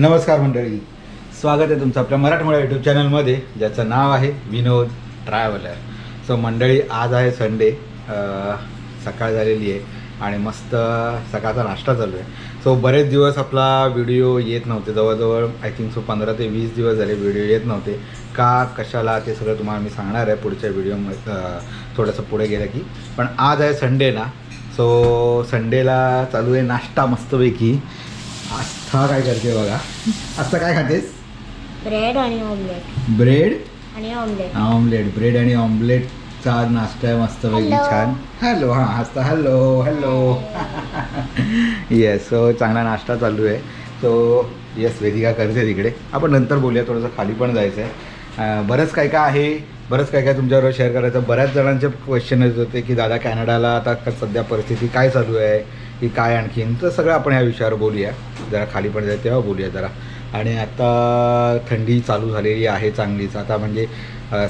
नमस्कार मंडळी. स्वागत आहे तुमचं आपल्या मराठमोळ्या यूट्यूब चॅनलमध्ये ज्याचं नाव आहे विनोद ट्रॅव्हलर सो मंडळी आज आहे संडे सकाळ झालेली आहे आणि मस्त सकाळचा नाश्ता चालू आहे. सो बरेच दिवस आपला व्हिडिओ येत नव्हते. जवळजवळ आय थिंक सो पंधरा ते वीस दिवस झाले व्हिडिओ येत नव्हते. का कशाला ते सगळं तुम्हाला मी सांगणार आहे पुढच्या व्हिडिओमध्ये थोडंसं पुढे गेलं की. पण आज आहे संडे ना. सो संडेला चालू आहे नाश्ता मस्तपैकी. आस्था काय करते बघा. आस्था काय खातेस? ब्रेड आणि ऑमलेट. ब्रेड? आणि ऑमलेट. ऑमलेट. ब्रेड आणि ऑमलेटचा नाश्ता आहे मस्तपैकी Hello. छान. हॅलो हां Aastha hello hello yes so चांगला नाश्ता चालू आहे. सो येस वेदिका करते तिकडे. आपण नंतर बोलूया थोडंसं खाली पण जायचं आहे बरंच काय काय आहे? बरंच काय काय तुमच्याबरोबर शेअर करायचं? बऱ्याच जणांचे क्वेश्चन येत होते की दादा कॅनडाला आता सध्या परिस्थिती काय चालू आहे? की काय आणखीन? तर सगळं आपण या विषयावर बोलूया. जरा खाली पण जाईल तेव्हा बोलूया जरा. आणि आता थंडी चालू झालेली आहे चांगलीच. आता म्हणजे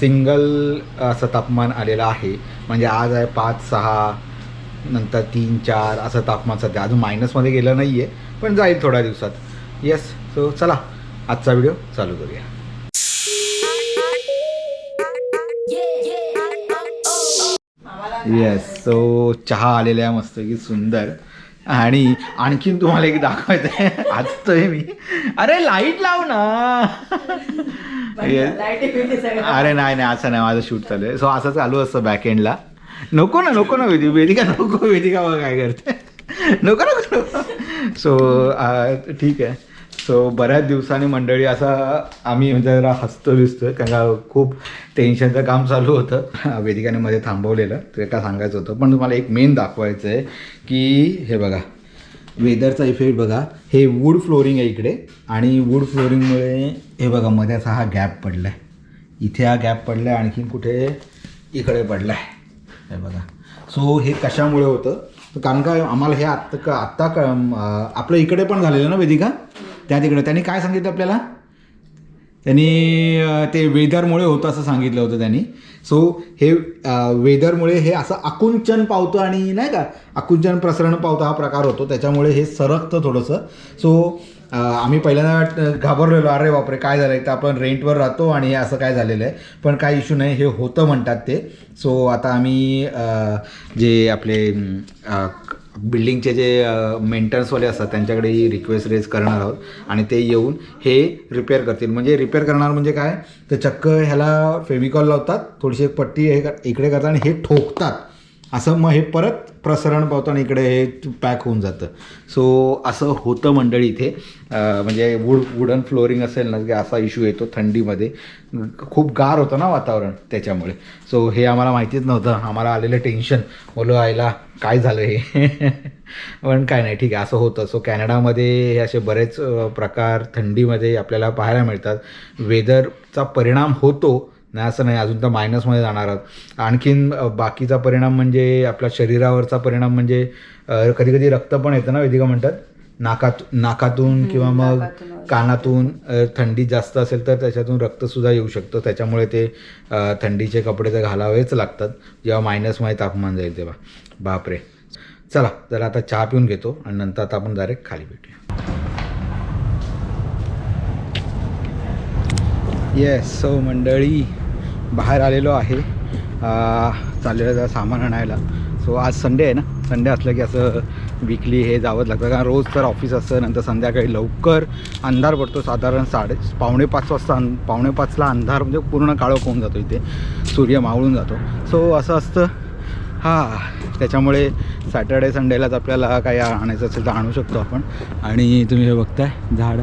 सिंगल असं तापमान आलेलं आहे. म्हणजे आज आहे पाच सहा नंतर तीन चार असं तापमान सध्या. अजून मायनसमध्ये गेलं नाही आहे पण जाईल थोड्या दिवसात. येस सो चला. आजचा व्हिडिओ चालू करूया. येस सो चहा आलेला आहे मस्त की सुंदर. आणि आणखीन तुम्हाला एक दाखवायचं आहे आजतोय मी. अरे लाइट लाव ना. अरे नाही नाही असं नाही माझं शूट चालू आहे. सो असं चालू असतं बॅक एंडला नको ना नको ना वेदी वेदिका नको वेदिका बघा काय करते. नको नको नको. सो ठीक आहे. सो बऱ्याच दिवसांनी मंडळी असा आम्ही म्हणजे जरा हसतो बिसतो कारण का खूप टेन्शनचं काम चालू होतं. वेदिकाने मध्ये थांबवलेलं ते का सांगायचं होतं. पण तुम्हाला एक मेन दाखवायचं आहे की हे बघा वेदरचा इफेक्ट बघा. हे वूड फ्लोरिंग आहे इकडे. आणि वूड फ्लोरिंगमुळे हे बघा मध्ये असा हा गॅप पडला आहे इथे हा गॅप पडला आहे आणखीन कुठे? इकडे पडला आहे हे बघा. सो हे कशामुळे होतं? तर कारण का आम्हाला हे आत्ता क आत्ता क आपलं इकडे पण झालेलं ना वेदिका? त्या तिकडं. त्यांनी काय सांगितलं आपल्याला? त्यांनी ते वेदरमुळे होतं असं सांगितलं होतं त्यांनी. सो हे वेदरमुळे हे असं आकुंचन पावतं आणि नाही का आकुंचन प्रसरण पावतं हा प्रकार होतो. त्याच्यामुळे हे सरकतं थोडंसं. सो आम्ही पहिल्यांदा घाबरलेलो. अरे बापरे काय झालं? तर आपण रेंटवर राहतो आणि हे असं काय झालेलं आहे. पण काय इश्यू नाही हे होतं म्हणतात ते. सो आता आम्ही जे आपले बिल्डिंगचे जे मेंटेनन्सवाले असतात त्यांच्याकडे ही रिक्वेस्ट रेज करणार आहोत आणि ते येऊन हे रिपेअर करतील. म्हणजे रिपेअर करणार म्हणजे काय? तर चक्क ह्याला फेविकॉल लावतात थोडीशी एक पट्टी हे इकडे करतात आणि हे ठोकतात. असं मग हे परत प्रसरण पावतं आणि इकडे हे पॅक होऊन जातं. सो असं होतं मंडळी इथे. म्हणजे वूड वुडन फ्लोरिंग असेल ना की असा इश्यू येतो थंडीमध्ये. खूप गार होतं ना वातावरण त्याच्यामुळे. सो हे आम्हाला माहितीच नव्हतं. आम्हाला आलेलं टेन्शन बोलो आयला काय झालं हे? पण काय नाही ठीक आहे. असं होतं. सो कॅनडामध्ये हे असे बरेच प्रकार थंडीमध्ये आपल्याला पाहायला मिळतात. वेदरचा परिणाम होतो. नाही असं नाही अजून तर मायनसमध्ये जाणार आहोत. आणखीन बाकीचा परिणाम म्हणजे आपल्या शरीरावरचा परिणाम म्हणजे कधी कधी रक्त पण येतं ना वेदिका म्हणतात? नाकात नाकातून किंवा मग कानातून थंडी जास्त असेल तर त्याच्यातून रक्तसुद्धा येऊ शकतं. त्याच्यामुळे ते थंडीचे कपडे तर घालावेच लागतात. जेव्हा मायनसमध्ये तापमान जाईल तेव्हा. बापरे. चला जरा आता चहा पिऊन घेतो आणि नंतर आता आपण डायरेक्ट खाली भेटूया. येस सो मंडळी बाहेर आलेलो आहे. चाललेलं जरा सामान आणायला. सो आज संडे आहे ना? संडे असलं की असं विकली हे जावंच लागतं. कारण रोज तर ऑफिस असतं नंतर संध्याकाळी लवकर अंधार पडतो. साधारण साडे पावणे पाच वाजता अं- पावणे पाचला अंधार म्हणजे पूर्ण काळोख होऊन जातो इथे? सूर्य मावळून जातो. सो असं असतं. हां त्याच्यामुळे सॅटर्डे संडेलाच आपल्याला काही आणायचं असेल तर आणू शकतो आपण. आणि तुम्ही हे बघताय झाड.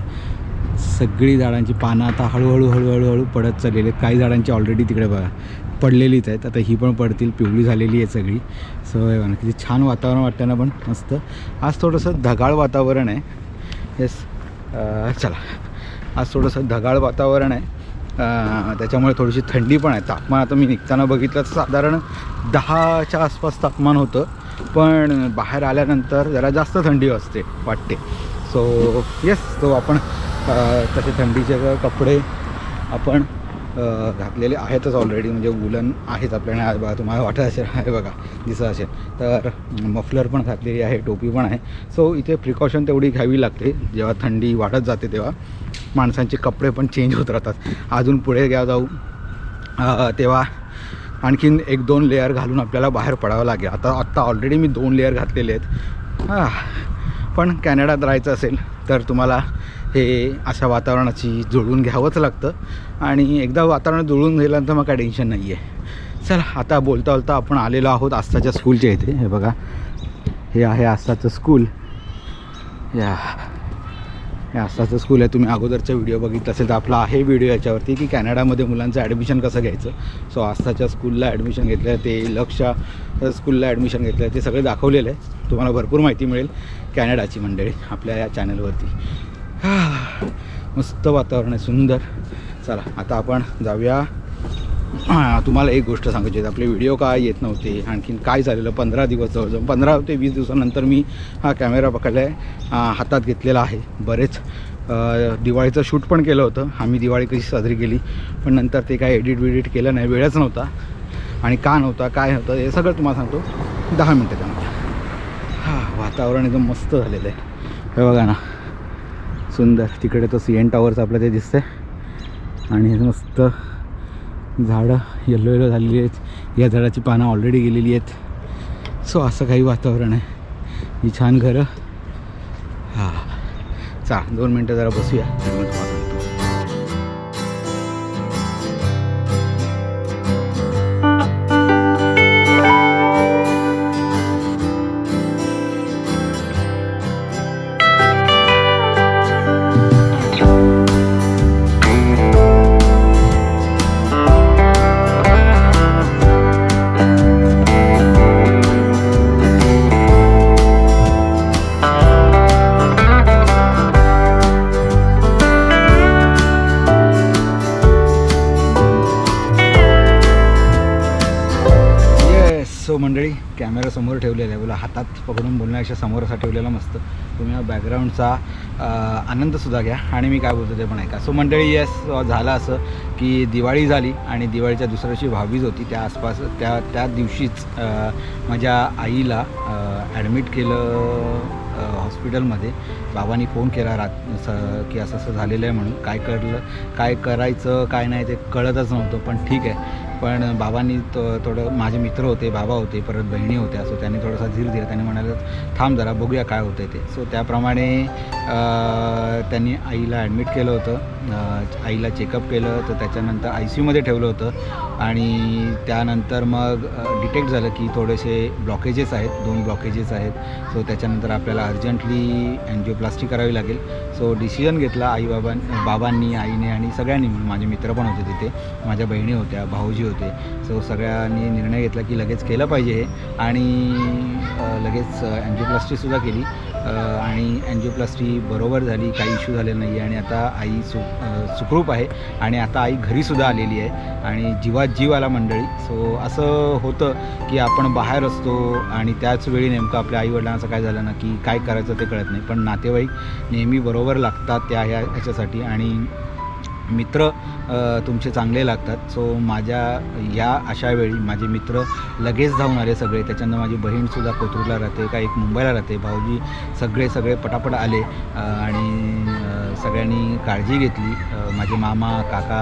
सगळी झाडांची पानं आता हळूहळू हळूहळू हळू पडत चाललेली आहेत. काही झाडांची ऑलरेडी तिकडे बघा पडलेलीच आहेत. आता ही पण पडतील पिवळी झालेली आहे सगळी. सो हे किती छान वातावरण वाटतं ना पण मस्त. आज थोडंसं ढगाळ वातावरण आहे. येस चला. आज थोडंसं ढगाळ वातावरण आहे. त्याच्यामुळे थोडीशी थंडी पण आहे. तापमान आता मी निघताना बघितलं तर साधारण दहाच्या आसपास तापमान होतं. पण बाहेर आल्यानंतर जरा जास्त थंडी असते वाटते. सो येस तो आपण तसे थंडीचे कपडे आपण घातलेले आहेतच ऑलरेडी म्हणजे वुलन आहेच आपल्याने आज बघा तुम्हाला वाटत असेल आहे बघा दिसत असेल. तर मफलर पण घातलेली आहे टोपी पण आहे. सो इथे प्रिकॉशन तेवढी घ्यावी लागते. जेव्हा थंडी वाढत जाते तेव्हा माणसांचे कपडे पण चेंज होत राहतात. अजून पुढे घ्या जाऊ. तेव्हा आणखीन एक दोन लेअर घालून आपल्याला बाहेर पडावं लागेल. आता आत्ता ऑलरेडी मी दोन लेअर घातलेले आहेत. हां पण कॅनडात राहायचं असेल तर तुम्हाला हे अशा वातावरणाची जुळवून घ्यावंच लागतं. आणि एकदा वातावरण जुळून गेल्यानंतर मग काय टेन्शन नाही आहे चला आता बोलता बोलता आपण आलेलो आहोत आस्थाच्या स्कूलच्या इथे. हे बघा. हे आहे आस्थाचं स्कूल या. हे आस्थाचं स्कूल आहे. तुम्ही अगोदरचा व्हिडिओ बघितला असेल तर आपला आहे व्हिडिओ याच्यावरती की कॅनडामध्ये मुलांचं ॲडमिशन कसं घ्यायचं? सो आस्थाच्या स्कूलला ॲडमिशन घेतलं आहे. ते लक्ष स्कूलला ॲडमिशन घेतलं आहे. ते सगळं दाखवलेलं आहे. तुम्हाला भरपूर माहिती मिळेल. कॅनडाची मंडळी आपल्या या चॅनलवरती मस्त वातावरण आहे सुंदर. चला आता आपण जाऊया. हां तुम्हाला एक गोष्ट सांगायची आहे. आपले व्हिडिओ काय येत नव्हते आणखीन काय झालेलं? पंधरा दिवस जवळजवळ पंधरा ते वीस दिवसानंतर मी हा कॅमेरा पकडला आहे हातात घेतलेला आहे बरेच. दिवाळीचं शूट पण केलं होतं. आम्ही दिवाळी कशी साजरी केली पण नंतर ते काय एडिट विडिट केलं नाही वेळच नव्हता. आणि का नव्हता काय होतं हे सगळं तुम्हाला सांगतो. दहा मिनटं त्यामध्ये हां वातावरण एकदम मस्त झालेलं आहे. हे बघा ना. सुंदर. तिकडे तो सी एन टॉवरचं आपलं ते दिसतंय. आणि मस्त झाडं येलो येलो झालेली आहेत. या झाडाची पानं ऑलरेडी गेलेली आहेत. सो असं काही वातावरण आहे. ही छान घरं. हां. चा दोन मिनटं जरा बसूया. मंडळी कॅमेरा समोर ठेवलेला आहे. बोला हातात पकडून बोलण्यापेक्षा समोर असा ठेवलेला मस्त. तुम्ही हा बॅकग्राऊंडचा आनंदसुद्धा घ्या. आणि मी काय बोलतो ते पण ऐका. सो मंडळी येस झालं असं की दिवाळी झाली आणि दिवाळीच्या दुसऱ्या दिवशी भावीज होती. त्या आसपास त्या त्या दिवशीच माझ्या आईला ॲडमिट केलं हॉस्पिटलमध्ये बाबांनी फोन केला रात स की असं असं झालेलं आहे म्हणून. काय करलं काय करायचं काय नाही ते कळतच नव्हतं. पण ठीक आहे. पण बाबांनी तो थोडं माझे मित्र होते बाबा होते परत बहिणी होत्या सो त्यांनी थोडासा धीर दिला. त्यांनी म्हणाले थांब जरा बघूया काय होतं ते. सो त्याप्रमाणे त्यांनी आईला ॲडमिट केलं होतं. आईला चेकअप केलं तर त्याच्यानंतर आय सी यूमध्ये ठेवलं होतं. आणि त्यानंतर मग डिटेक्ट झालं की थोडेसे ब्लॉकेजेस आहेत दोन ब्लॉकेजेस आहेत. सो त्याच्यानंतर आपल्याला अर्जंटली अँजिओप्लास्टी करावी लागेल. सो डिसिजन घेतला आई बाबां बाबांनी आईने आणि सगळ्यांनी. म्हणजे माझे मित्र पण होते तिथे माझ्या बहिणी होत्या भाऊजी होते. सो सगळ्यांनी निर्णय घेतला की लगेच केलं पाहिजे हे. आणि लगेच अँजिओप्लास्टीसुद्धा केली. आणि अँजिओप्लास्टी बरोबर झाली काही इश्यू झालेला नाही आणि आता आई सु सुखरूप आहे. आणि आता आई घरीसुद्धा आलेली आहे. आणि जीवात जीव आला मंडळी. सो असं होतं की आपण बाहेर असतो आणि त्याच वेळी नेमकं आपल्या आईवडिलांचं काय झालं ना की काय करायचं ते कळत नाही. पण नातेवाईक नेहमी बरोबर लागतात त्या ह्या ह्याच्यासाठी आणि मित्र तुमचे चांगले लागतात. सो माझ्या या अशा वेळी माझे मित्र लगेच जाऊन आले सगळे. त्याच्यानंतर माझी बहीणसुद्धा कोथरूडला राहते का एक मुंबईला राहते. भाऊजी सगळे सगळे पटापट आले. आणि सगळ्यांनी काळजी घेतली. माझे मामा काका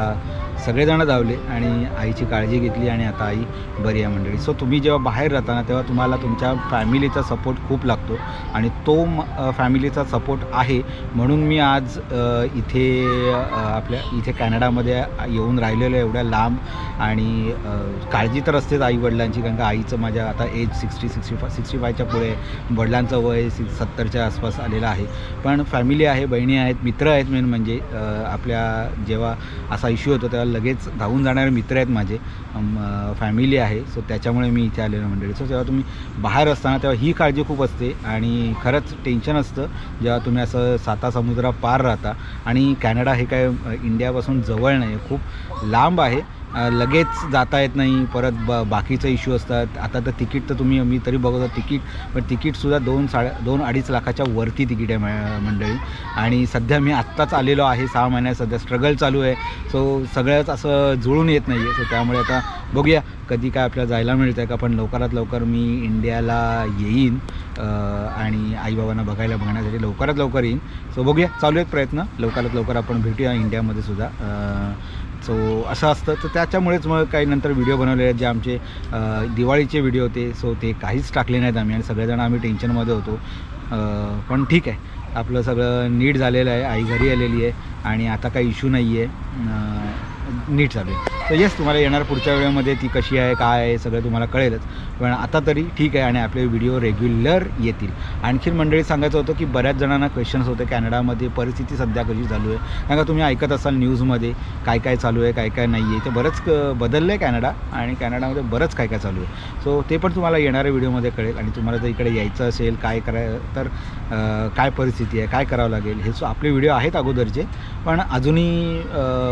सगळेजण धावले आणि आईची काळजी घेतली आणि आता आई बरी आहे मंडळी. सो तुम्ही जेव्हा बाहेर राहताना तेव्हा तुम्हाला तुमच्या फॅमिलीचा सपोर्ट खूप लागतो आणि तो म फॅमिलीचा सपोर्ट आहे. म्हणून मी आज इथे आपल्या इथे कॅनडामध्ये येऊन राहिलेलो एवढ्या लांब आणि काळजी तर असतेच आईवडिलांची कारण का आईचं माझ्या आता age sixty sixty five sixty फायच्या पुढे वडिलांचं वय सिक्स सत्तरच्या आसपास आलेलं आहे. पण फॅमिली आहे बहिणी आहेत मित्र आहेत मेन म्हणजे आपल्या जेव्हा असा इश्यू होतो तेव्हा लगेच धावून जाणारे मित्र आहेत माझे. फॅमिली आहे. सो त्याच्यामुळे मी इथे आलेलो मंडळी. सो जेव्हा तुम्ही बाहेर असताना तेव्हा ही काळजी खूप असते आणि खरंच टेन्शन असतं. जेव्हा तुम्ही असं साता समुद्रा पार राहता आणि कॅनडा हे काय इंडियापासून जवळ नाही खूप लांब आहे. लगेच जाता येत नाही परत ब बाकीचे इश्यू असतात. आता तर तिकीट तर तुम्ही मी तरी बघत होतो तिकीट पण तिकीटसुद्धा दोन साडे दोन अडीच लाखाच्या वरती तिकीट आहे मंडळी. आणि सध्या मी आत्ताच आलेलो आहे सहा महिन्यात सध्या स्ट्रगल चालू आहे. सो सगळंच असं जुळून येत नाही आहे सो त्यामुळे आता बघूया कधी काय आपल्याला जायला मिळतं आहे का? पण लवकरात लवकर मी इंडियाला येईन आणि आईबाबांना बघायला बघण्यासाठी लवकरात लवकर येईन. सो बघूया चालू आहेत प्रयत्न. लवकरात लवकर आपण भेटूया इंडियामध्ये सुद्धा. सो असं असतं. तर त्याच्यामुळेच मग काही नंतर व्हिडिओ बनवले आहेत जे आमचे दिवाळीचे व्हिडिओ होते. सो ते काहीच टाकले नाहीत आम्ही आणि सगळेजण आम्ही टेन्शनमध्ये होतो. पण ठीक आहे. आपलं सगळं नीट झालेलं आहे. आई घरी आलेली आहे आणि आता काही इश्यू नाही आहे नीट चालू आहे. तर येस तुम्हाला येणार पुढच्या वेळेमध्ये ती कशी आहे काय आहे सगळं तुम्हाला कळेलच. पण आता तरी ठीक आहे आणि आपले व्हिडिओ रेग्युलर येतील. आणखीन मंडळी सांगायचं होतं की बऱ्याच जणांना क्वेश्चन्स होते कॅनडामध्ये परिस्थिती सध्या कशी चालू आहे. कारण का तुम्ही ऐकत असाल न्यूजमध्ये काय काय चालू आहे काय काय नाही आहे ते बरंच क बदललं आहे कॅनडा आणि कॅनडामध्ये बरंच काय काय चालू आहे. सो ते पण तुम्हाला येणाऱ्या व्हिडिओमध्ये कळेल आणि तुम्हाला जर इकडे यायचं असेल काय कराय तर काय परिस्थिती आहे काय करावं लागेल हे सो आपले व्हिडिओ आहेत अगोदरचे. पण अजूनही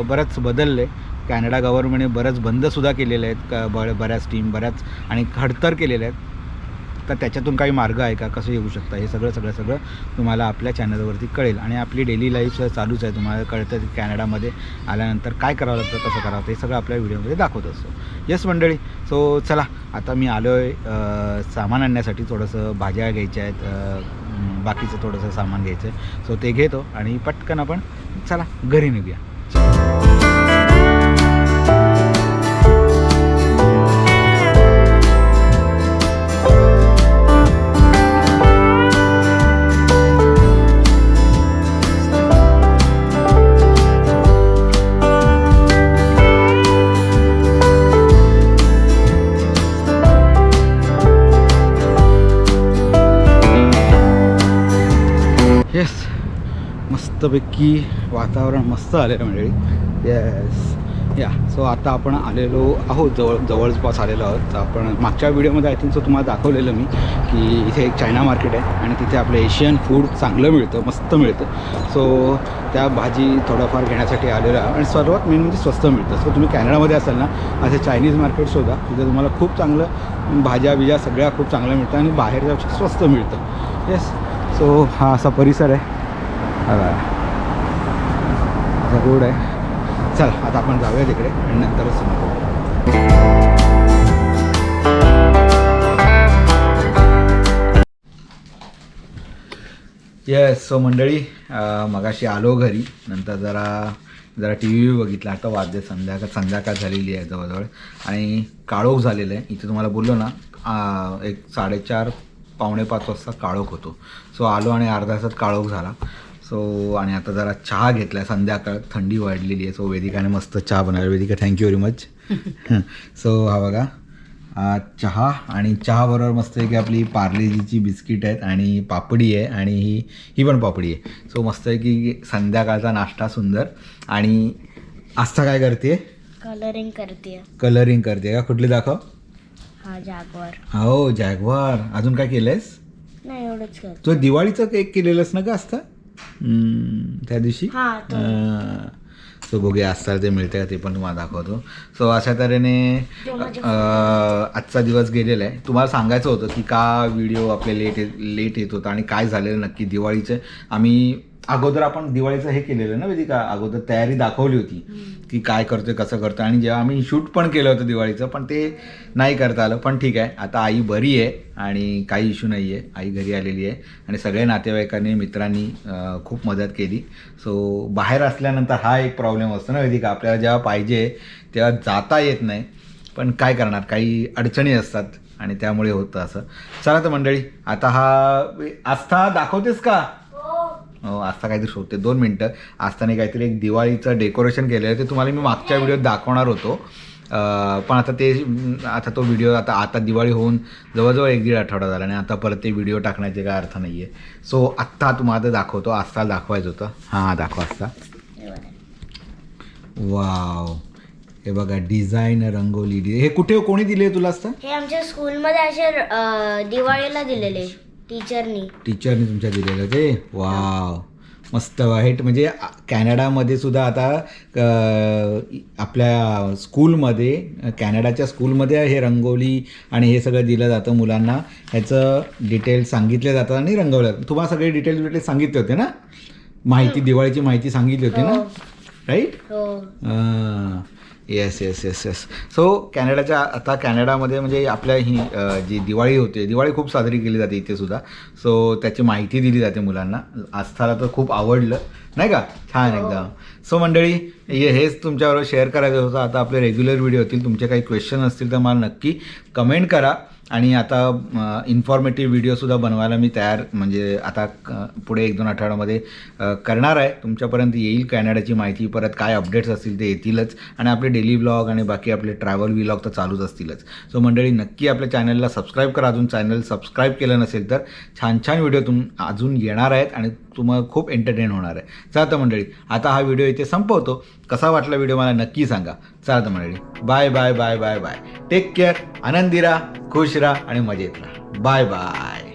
बरंच बदलले कॅनडा गव्हर्नमेंटने बरंच बंदसुद्धा केलेले आहेत ब बऱ्याच टीम बऱ्याच आणि खडतर केलेल्या आहेत. तर त्याच्यातून काही मार्ग आहे का? कसं येऊ शकता? हे सगळं सगळं सगळं तुम्हाला आपल्या चॅनलवरती कळेल. आणि आपली डेली लाईफ चालूच आहे. तुम्हाला कळतं की कॅनडामध्ये आल्यानंतर काय करावं लागतं कसं करावं? हे सगळं आपल्या व्हिडिओमध्ये दाखवत असतो. येस मंडळी. सो चला. आता मी आलो आहे सामान आणण्यासाठी. थोडंसं भाज्या घ्यायच्या आहेत बाकीचं थोडंसं सामान घ्यायचं आहे सो ते घेतो आणि पटकन आपण चला घरी निघूया. मस्तपैकी वातावरण मस्त आलेलं मंडळी. येस या सो आता आपण आलेलो आहोत जवळ जवळपास आलेलो आहोत. आपण मागच्या व्हिडिओमध्ये आय थिंक सो तुम्हाला दाखवलेलं मी की इथे एक चायना मार्केट आहे आणि तिथे आपलं एशियन फूड चांगलं मिळतं मस्त मिळतं. सो त्या भाजी थोडंफार घेण्यासाठी आलेलो आहे आणि सर्वात मेन म्हणजे स्वस्त मिळतं. सो तुम्ही कॅनडामध्ये असाल ना असे चायनीज मार्केट शोधा. तिथे तुम्हाला खूप चांगलं भाज्या बिज्या सगळ्या खूप चांगल्या मिळतं आणि बाहेरच्या स्वस्त मिळतं. येस सो हा असा परिसर आहे. रोड आहे. चल आता आपण जाऊया तिकडे आणि नंतरच समोर येस सो मंडळी मगाशी आलो घरी. नंतर जरा जरा टी व्ही बघितला. आता वाद्य संध्याकाळ संध्याकाळ झालेली आहे जवळजवळ. आणि काळोख झालेलं आहे. इथे तुम्हाला बोललो ना एक साडेचार पावणे पाच वाजता काळोख होतो. सो आलो आणि अर्धा तासात काळोख झाला. सो आणि आता जरा चहा घेतला संध्याकाळ थंडी वाढलेली आहे. सो वेदिकाने मस्त चहा बनवला. Vedika thank you very much so हा बघा. आ, चहा आणि चहाबरोबर मस्त आहे की आपली पार्लेजीची बिस्किट आहेत आणि पापडी आहे आणि ही ही पण पापडी आहे. सो मस्त आहे की संध्याकाळचा नाश्ता सुंदर. आणि आस्था काय करते कलरिंग करते कलरिंग करते का? कुठली दाखव. हा जागवार हो जॅगवार अजून काय केलंयस? नाही एवढंच तू दिवाळीचं केक केलेलंस ना का आस्था हम्म, त्या दिवशी? हा तो. सो बघूया असतात ते मिळते का ते पण तुम्हाला दाखवतो. सो अशा तऱ्हेने अं, आजचा दिवस गेलेला आहे. तुम्हाला सांगायचं होतं की का व्हिडिओ आपले लेट लेट येत होता आणि काय झालेलं नक्की दिवाळीचं. आम्ही अगोदर आपण दिवाळीचं हे केलेलं ना वेदिका अगोदर तयारी दाखवली होती की काय करतोय कसं करतोय आणि जेव्हा आम्ही शूट पण केलं होतं दिवाळीचं पण ते नाही करता आलं पण ठीक आहे. आता आई बरी आहे आणि काही इश्यू नाही आहे. आई घरी आलेली आहे आणि सगळ्या नातेवाईकांनी मित्रांनी खूप मदत केली. सो बाहेर असल्यानंतर हा एक प्रॉब्लेम असतो ना वेदिका. आपल्याला जेव्हा पाहिजे तेव्हा जाता येत नाही. पण काय करणार? काही अडचणी असतात आणि त्यामुळे होतं असं. चला तर मंडळी आता हा आस्था दाखवतेस का? आस्था काहीतरी शोधते दोन मिनटं. आस्थाने काहीतरी एक दिवाळीचं डेकोरेशन केलेलं आहे. ते तुम्हाला मी मागच्या व्हिडिओत दाखवणार होतो. पण आता ते आता तो व्हिडिओ आता आता दिवाळी होऊन जवळजवळ एक दीड आठवडा झाला आणि आता परत ते व्हिडिओ टाकण्याचे काय अर्थ नाही आहे सो आत्ता तुम्हाला ते दाखवतो. आस्था दाखवायचं होतं. हां दाखवा आस्था हे. वाव हे बघा डिझाईन रंगोली. हे कुठे कोणी दिले तुला आस्था हे आमच्या स्कूलमध्ये असे दिवाळीला दिलेले. टीचरनी टीचरनी तुमच्या दिलेलं ते? वाव मस्त वाईट. म्हणजे आ- कॅनडामध्ये सुद्धा आता अ, आपल्या स्कूलमध्ये कॅनडाच्या स्कूलमध्ये हे रंगोली आणि हे सगळं दिलं जातं मुलांना. ह्याचं डिटेल्स सांगितले जातात आणि रंगवलं जातं तुम्हाला सगळे डिटेल्स डिटेल्स सांगितले होते ना? माहिती दिवाळीची माहिती सांगितली होती ना? हो. राईट हो. Yes yes yes yes so कॅनडाच्या आता कॅनडामध्ये म्हणजे आपल्या ही जी दिवाळी होते दिवाळी खूप साजरी केली जाते इथे सुद्धा. सो त्याची माहिती दिली जाते मुलांना. आस्थाला तर खूप आवडलं. नाही का? छान एकदम. सो मंडळी हे हेच तुमच्याबरोबर शेअर करायचं होतं. आता आपले रेग्युलर व्हिडिओ होतील. तुमचे काही क्वेश्चन असतील तर मला नक्की कमेंट करा. आणि आता इन्फॉर्मेटिव्ह व्हिडिओसुद्धा बनवायला मी तयार म्हणजे आता पुढे एक दोन आठवड्यामध्ये करणार आहे. तुमच्यापर्यंत येईल कॅनडाची माहिती परत काय अपडेट्स असतील ते येतीलच. आणि आपले डेली ब्लॉग आणि बाकी आपले ट्रॅव्हल व्लॉग तर चालूच असतीलच. सो मंडळी नक्की आपल्या चॅनलला सबस्क्राईब करा. अजून चॅनल सबस्क्राईब केलं नसेल तर छान छान व्हिडिओ तुम अजून येणार आहेत आणि तुम्हाला खूप एंटरटेन होणार आहे. चला तर मंडळी आता हा व्हिडिओ इथे संपवतो. कसा वाटला व्हिडिओ मला नक्की सांगा. चला तर मंडळी bye bye bye bye bye take care आनंदी राहा खुश राहा आणि मजेत राहा. Bye bye.